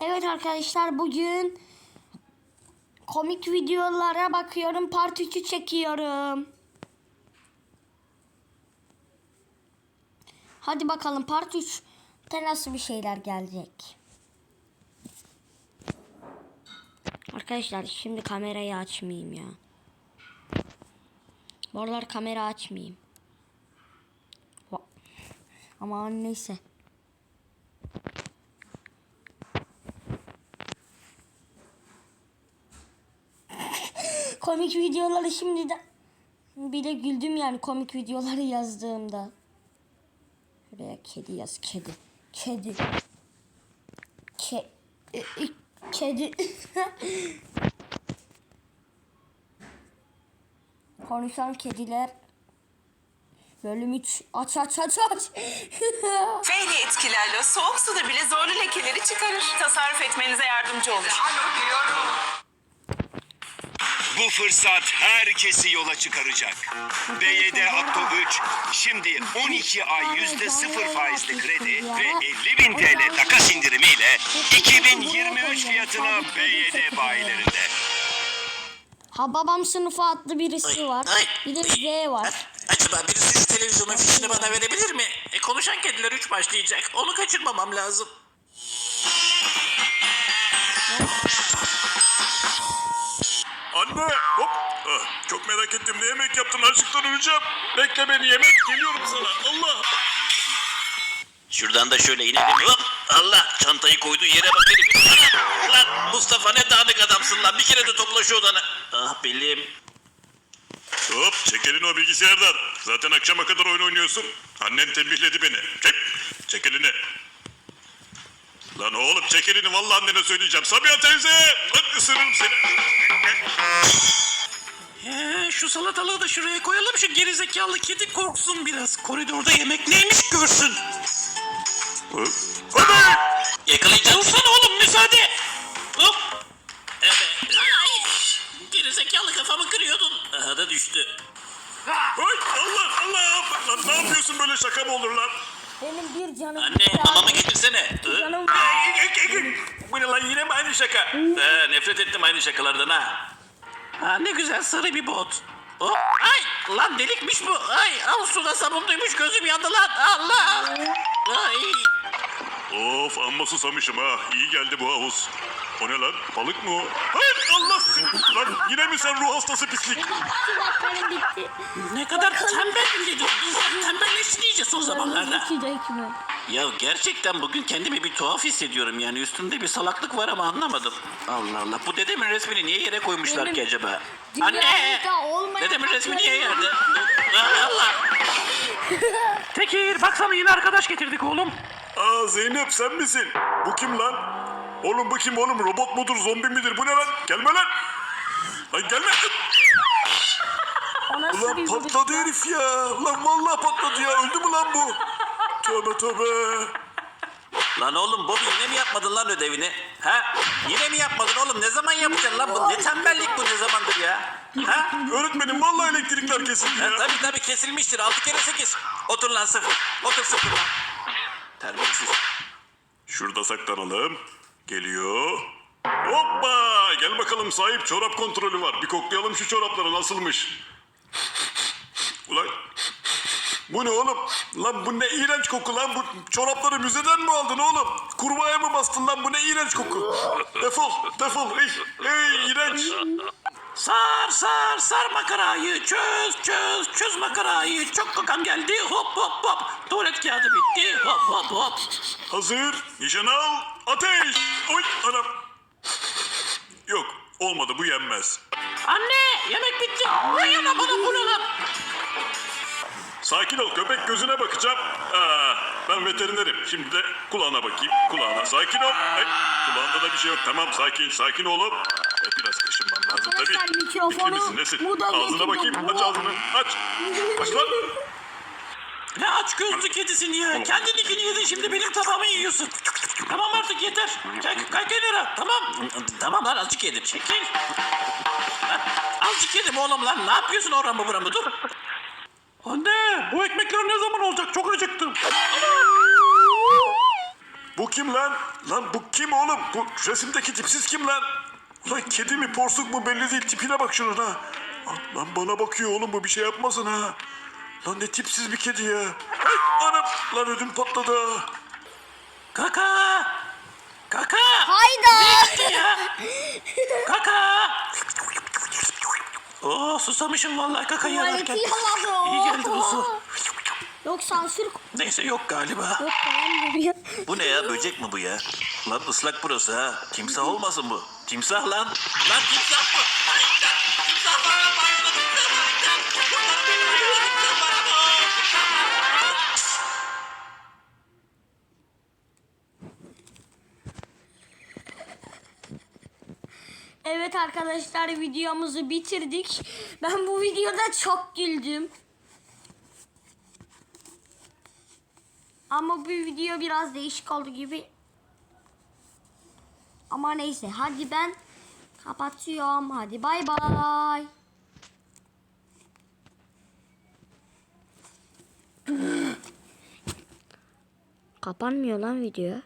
Evet arkadaşlar bugün komik videolara bakıyorum. Part 3'ü çekiyorum. Hadi bakalım part 3'te nasıl bir şeyler gelecek. Arkadaşlar şimdi kamerayı açmayayım ya. Bu kamera açmayayım. Ama neyse. Komik videoları şimdiden bile güldüm yani komik videoları yazdığımda. Şuraya kedi yaz kedi. Kedi. Ke e, kedi. Konuşan kediler. Bölüm 3. Aç aç aç aç. Feyli etkilerle soğuk suda bile zorlu lekeleri çıkarır. Tasarruf etmenize yardımcı olur. Bu fırsat herkesi yola çıkaracak. BYD Akto 3 şimdi 12 ay %0 faizli kredi ve 50 bin TL takas indirimiyle 2023 fiyatına BYD bayilerinde. Ha babam sınıfı adlı birisi var. Bir de. Z var. Acaba birisi şu televizyonun fişini bana verebilir mi? E, konuşan kediler 3 başlayacak. Onu kaçırmamam lazım. Anne hop. Ah, çok merak ettim ne yemek yaptın açlıktan öleceğim. Bekle beni yemek geliyorum sana Allah. Şuradan da şöyle inelim. Hop! Allah çantayı koyduğu yere bak herif. Lan Mustafa ne dağınık adamsın lan. Bir kere de topla şu odanı. Ah belim. Hop çek elini o bilgisayardan. Zaten akşama kadar oyun oynuyorsun. Annen tembihledi beni. Çek. Çek elini. Lan oğlum çek elini vallahi annene söyleyeceğim. Sabiha teyze. Lan ısırırım seni. He, şu salatalığı da şuraya koyalım. Şu gerizekalı kedi korksun biraz. Koridorda yemek neymiş görsün. Hadi. Yakalayacağım. Dursana oğlum müsaade. Hop. Evet. Ay. Gerizekalı kafamı kırıyordun. Aha da düştü. Ay Allah Allah. Lan ne yapıyorsun böyle şaka mı olur lan? Benim bir canım. Anne mamamı getirsene. Canım. Bu ne lan yine mi aynı şaka? Ee, nefret ettim aynı şakalardan ha. Ha ne güzel sarı bir bot. Hop. Ay lan delikmiş bu. Ay al suda sabunluymuş gözüm yandı lan. Allah. Ay. Of amma susamışım ha. İyi geldi bu havuz. O ne lan? Balık mı o? Hayır Allah seni. Lan yine mi sen ruh hastası pislik? Benim bitti. Ne kadar tembel bir kedi. İnsan tembelleşti iyice son zamanlarda. İki dakika. Ya gerçekten bugün kendimi bir tuhaf hissediyorum yani üstümde bir salaklık var ama anlamadım. Allah Allah bu dedemin resmini niye yere koymuşlar Benim ki acaba? dünyada Anne! olmayan Dedemin resmi niye yerde? Allah! Tekir baksana yine arkadaş getirdik oğlum. Aa Zeynep sen misin? Bu kim lan? Oğlum bu kim oğlum? Robot mudur, zombi midir? Bu ne lan? Gelme lan! Lan gelme! O nasıl Ulan bir patladı herif ya! Lan vallahi patladı ya! Öldü mü lan bu? Tövbe tövbe! Lan oğlum Bobby yine mi yapmadın lan ödevini? Ha? Yine mi yapmadın oğlum? Ne zaman yapacaksın lan bu? Ne tembellik bu ne zamandır ya? Ha? Öğretmenim vallahi elektrikler kesildi Ha, ya. tabii tabii kesilmiştir. Altı kere sekiz. Otur lan sıfır. Otur sıfır lan. Terbiyesiz. Şurada saklanalım. Geliyor. Hoppa! Gel bakalım sahip çorap kontrolü var. Bir koklayalım şu çorapları nasılmış. Ulan bu ne oğlum? Lan bu ne iğrenç koku lan bu çorapları müzeden mi aldın oğlum? Kurbağaya mı bastın lan bu ne iğrenç koku? Defol defol ey, ey iğrenç. Sar sar sar makarayı çöz çöz çöz makarayı çok kokan geldi hop hop hop tuvalet kağıdı bitti hop hop hop Hazır nişan al ateş. Oy anam. Yok olmadı bu yenmez. Anne yemek bitti Ay ana bana bu ne lan Sakin ol köpek gözüne bakacağım. Aa, ben veterinerim. Şimdi de kulağına bakayım. Kulağına. Sakin ol. Ay, kulağında da bir şey yok. Tamam sakin sakin oğlum. Evet, biraz kaşınmam lazım tabii. Arkadaşlar, mikrofonu Dikli misin nesin? bu da Ağzına bakayım. Aç ağzını. Aç. Aç lan. Ne aç gözlü kedisin ya kendininkini yedin şimdi benim tabağımı yiyorsun Tamam artık yeter Kalk, kalk kenara tamam Tamam lan azıcık yedim çekil Lan, Azıcık yedim oğlum lan ne yapıyorsun oramı buramı dur Anne bu ekmekler ne zaman olacak çok acıktım. Bu kim lan? Lan bu kim oğlum? Bu resimdeki tipsiz kim lan? Ulan kedi mi porsuk mu belli değil. Tipine bak şunun ha. Lan bana bakıyor oğlum bu bir şey yapmasın ha. Lan ne tipsiz bir kedi ya. Ay anam. Lan ödüm patladı. Kaka! Kaka! Hayda. ya! Kaka! Oo susamışım vallahi kaka. Tuvaleti yaladı. İyi geldi bu su. Yok sansür Neyse yok galiba. yok beğenmiyor. Bu ne ya böcek mi bu ya? Lan ıslak burası ha. Timsah olmasın bu? Timsah lan. Lan timsah mı? Ay, Timsah bana bu. Evet arkadaşlar videomuzu bitirdik. Ben bu videoda çok güldüm. Ama bu video biraz değişik oldu gibi. Ama neyse hadi ben kapatıyorum. Hadi bay bay. Kapanmıyor lan video.